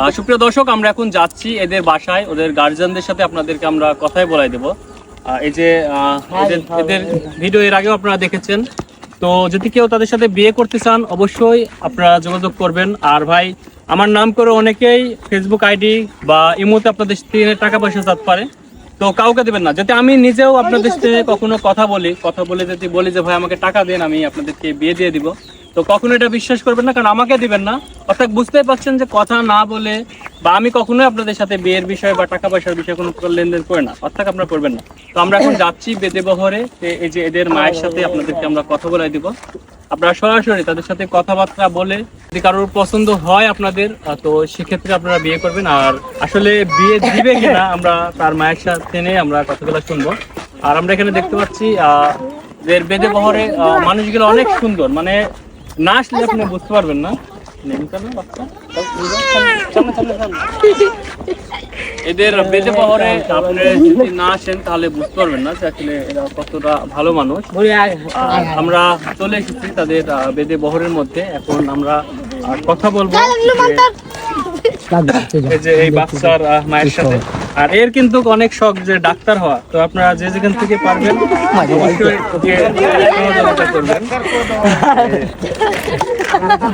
সুপ্রিয় দর্শক আমরা এখন যাচ্ছি এদের বাসায়। ওদের গার্জিয়ানদের সাথে আপনাদেরকে আমরা কথাই বলাই দেব। এই যে এদের এদের ভিডিও এর আগেও আপনারা দেখেছেন। তো যদি কেউ তাদের সাথে বিয়ে করতে চান অবশ্যই আপনারা যোগাযোগ করবেন। আর ভাই আমার নাম করে অনেকেই ফেসবুক আইডি বা ইমোতে আপনাদের থেকে টাকা পয়সা চাতে পারে। তো কাউকে দেবেন না। যাতে আমি নিজেও আপনাদের সাথে কখনো কথা বলি কথা বলে যদি বলি যে ভাই আমাকে টাকা দেন আমি আপনাদেরকে বিয়ে দিয়ে দিব। তো কখনো এটা বিশ্বাস করবেন না, কারণ আমাকে দিবেন না। অর্থাৎ বুঝতেই পারছেন যে কথা না বলে বা আমি কখনোই আপনাদের সাথে বিয়ের বিষয়ে বা টাকা পয়সার বিষয়ে কোনো লেনদেন করে না। অর্থাৎ আপনারা করবেন না। তো আমরা এখন যাচ্ছি বেদে বহরে এই যে এদের মায়ের সাথে আপনাদেরকে আমরা কথা বলাই দিব। আপনারা সরাসরি তাদের সাথে কথাবার্তা বলে যদি কারোর পছন্দ হয় আপনাদের তো সেক্ষেত্রে আপনারা বিয়ে করবেন। আর আসলে বিয়ে দিবে কিনা আমরা তার মায়ের সাথে নিয়ে আমরা কথাগুলো শুনব। আর আমরা এখানে দেখতে পাচ্ছি বেদে বহরে মানুষগুলো অনেক সুন্দর। মানে না আসলে আপনি বুঝতে পারবেন না। এদের বেদে বহরে আপনি যদি না আসেন তাহলে বুঝতে পারবেন না আসলে এরা কতটা ভালো মানুষ। আমরা চলে এসেছি তাদের বেদে বহরের মধ্যে। এখন আমরা কথা বলব এই যে এই বাচ্চার মায়ের সাথে। আর এর কিন্তু অনেক শখ যে ডাক্তার হওয়া। তো আপনারা যে যেখান থেকে পারবেন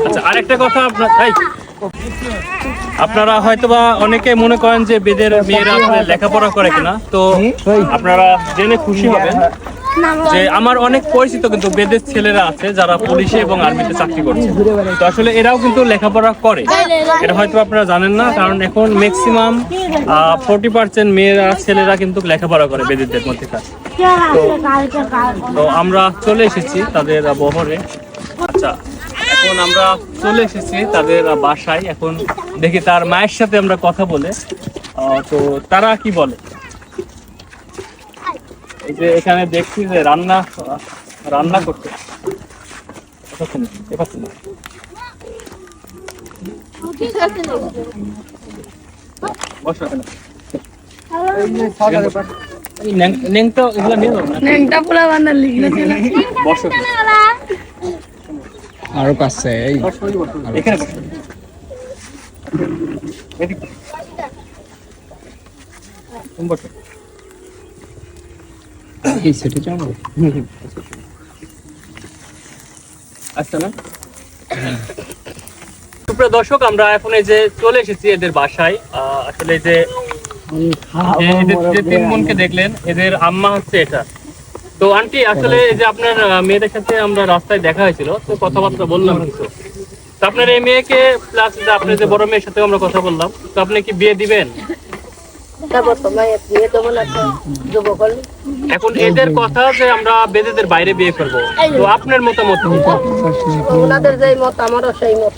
আচ্ছা আরেকটা কথা আপনার তাই আপনারা হয়তোবা অনেকে মনে করেন যে বেদের মেয়েরা লেখাপড়া করে কিনা। তো আপনারা জেনে খুশি হবেন। যে আমার অনেক পরিচিত কিন্তু বেদের ছেলেরা আছে যারা পুলিশে এবং আর্মিতে চাকরি করছে। তো আসলে এরাও কিন্তু লেখাপড়া করে। এটা হয়তো আপনারা জানেন না, কারণ এখন ম্যাক্সিমাম ফোর্টি পার্সেন্ট মেয়েরা, ছেলেরা কিন্তু লেখাপড়া করে বেদেরদের মধ্যে তো আমরা চলে এসেছি তাদের বহরে। আচ্ছা এখন আমরা চলে এসেছি তাদের বাসায়। এখন দেখি তার মায়ের সাথে আমরা কথা বলে। তো তারা কি বলে? এই যে এখানে দেখছি যে রান্না রান্না করতে। আরও কাছে বসো। এখানে বসো। এই সেটে যাব? আচ্ছা না? সুপ্রিয় দর্শক আমরা এখন এই যে চলে এসেছি এদের বাসায়। আসলে যে যে তিন বোনকে দেখলেন এদের আম্মা হচ্ছে এটা। তো আন্টি আসলে এই যে আপনার মেয়েদের সাথে আমরা রাস্তায় দেখা হয়েছিল তো কথাবার্তা বললাম কিছু। তো আপনার এই মেয়েকে প্লাস আপনার যে বড় মেয়ের সাথেও আমরা কথা বললাম। তো আপনি কি বিয়ে দিবেন? এখন এদের কথা যে আমরা বেদেদের বাইরে বিয়ে করব তো আপনার মতামত? ওনাদের যেই মত আমারও সেই মত